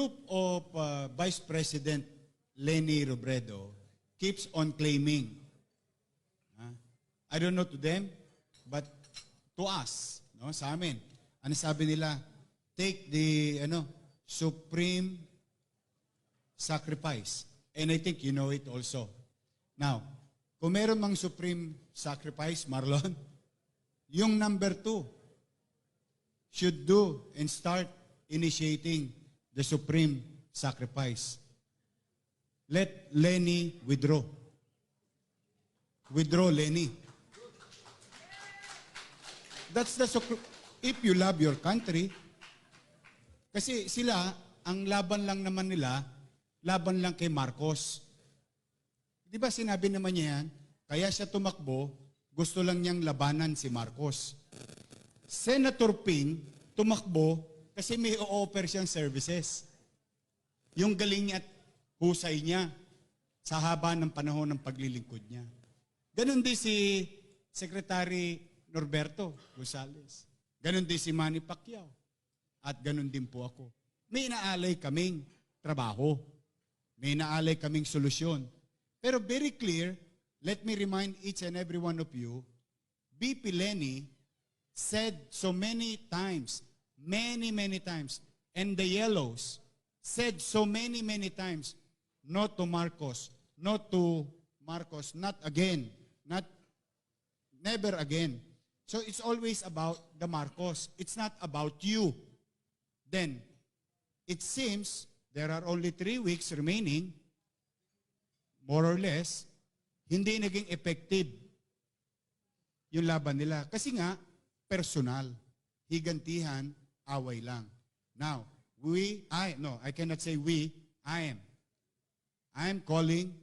group of uh, Vice President Lenny Robredo keeps on claiming, ah, I don't know to them, but to us, no, sa amin, ano sabi nila? Take the ano, supreme sacrifice. And I think you know it also. Now, kung meron mang supreme sacrifice, Marlon, yung number two should do and start initiating the supreme sacrifice. Let Lenny withdraw. Withdraw Lenny. That's the if you love your country. Kasi sila, ang laban lang naman nila, laban lang kay Marcos. Di ba sinabi naman niya yan? Kaya siya tumakbo, gusto lang niyang labanan si Marcos. Senator Ping tumakbo kasi may o-offer siyang services. Yung galing at husay niya sa haba ng panahon ng paglilingkod niya. Ganon din si Secretary Norberto Gonzales. Ganon din si Manny Pacquiao. At ganon din po ako. May inaalay kaming trabaho. May inaalay kaming solusyon. Pero very clear, let me remind each and every one of you, BP Lenny said so many times, many, many times, and the yellows said so many, many times, no to Marcos, no to Marcos, not again, not, never again. So it's always about the Marcos. It's not about you. Then, it seems there are only three weeks remaining, more or less, hindi naging effective yung laban nila. Kasi nga, personal. Higantihan, away lang. Now, we, I, no, I cannot say we, I am. I am calling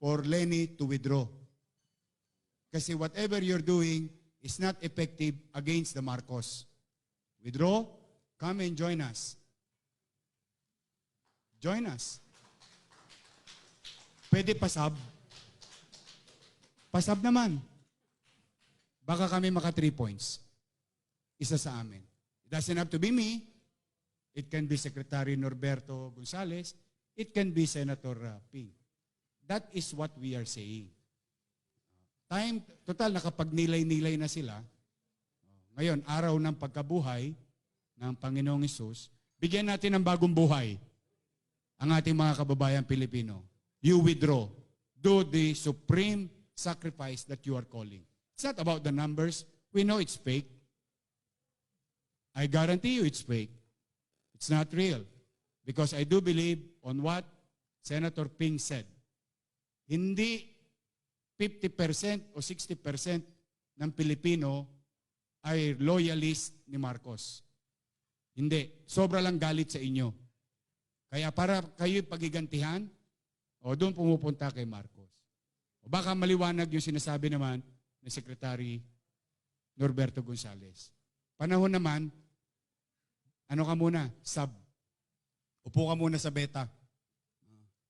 for Lenny to withdraw. Kasi whatever you're doing is not effective against the Marcos. Withdraw, come and join us. Join us. Pwede pasab. Pasab naman. Baka kami maka three points. Isa sa amin. It doesn't have to be me. It can be Secretary Norberto Gonzales. It can be Senator uh, Ping. That is what we are saying. Time, total, nakapagnilay-nilay na sila. Ngayon, araw ng pagkabuhay ng Panginoong Isus, bigyan natin ng bagong buhay ang ating mga kababayan Pilipino. You withdraw. Do the supreme sacrifice that you are calling. It's not about the numbers. We know it's fake. I guarantee you it's fake. It's not real. Because I do believe on what Senator Ping said. Hindi 50% o 60% ng Pilipino ay loyalist ni Marcos. Hindi. Sobra lang galit sa inyo. Kaya para kayo pagigantihan, o doon pumupunta kay Marcos. O baka maliwanag yung sinasabi naman ni Secretary Norberto Gonzales. Panahon naman, ano ka muna? Sub. Upo ka muna sa beta.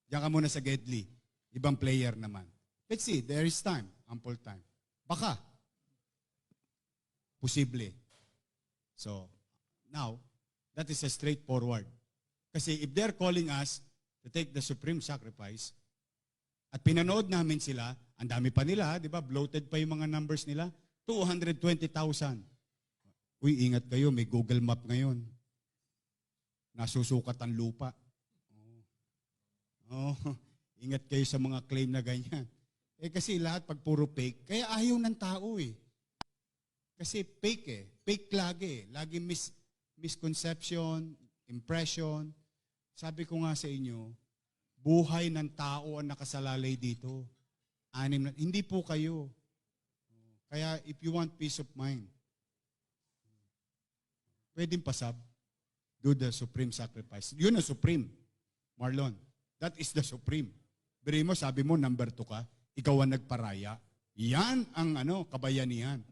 Diyan ka muna sa Gedli. Ibang player naman. Let's see, there is time, ample time. Baka. Posible. So, now, that is a straightforward. Kasi if they're calling us to take the supreme sacrifice, at pinanood namin sila, ang dami pa nila, di ba? Bloated pa yung mga numbers nila. 220,000. Uy, ingat kayo, may Google Map ngayon. Nasusukat ang lupa. Oh. oh, ingat kayo sa mga claim na ganyan. Eh kasi lahat pag puro fake, kaya ayaw ng tao eh. Kasi fake eh. Fake lagi eh. Lagi mis misconception, impression. Sabi ko nga sa inyo, buhay ng tao ang nakasalalay dito. Anim na, hindi po kayo. Kaya if you want peace of mind, pwedeng pasab, do the supreme sacrifice. Yun ang supreme, Marlon. That is the supreme. Biri mo, sabi mo, number two ka, ikaw ang nagparaya. Yan ang ano, kabayanihan.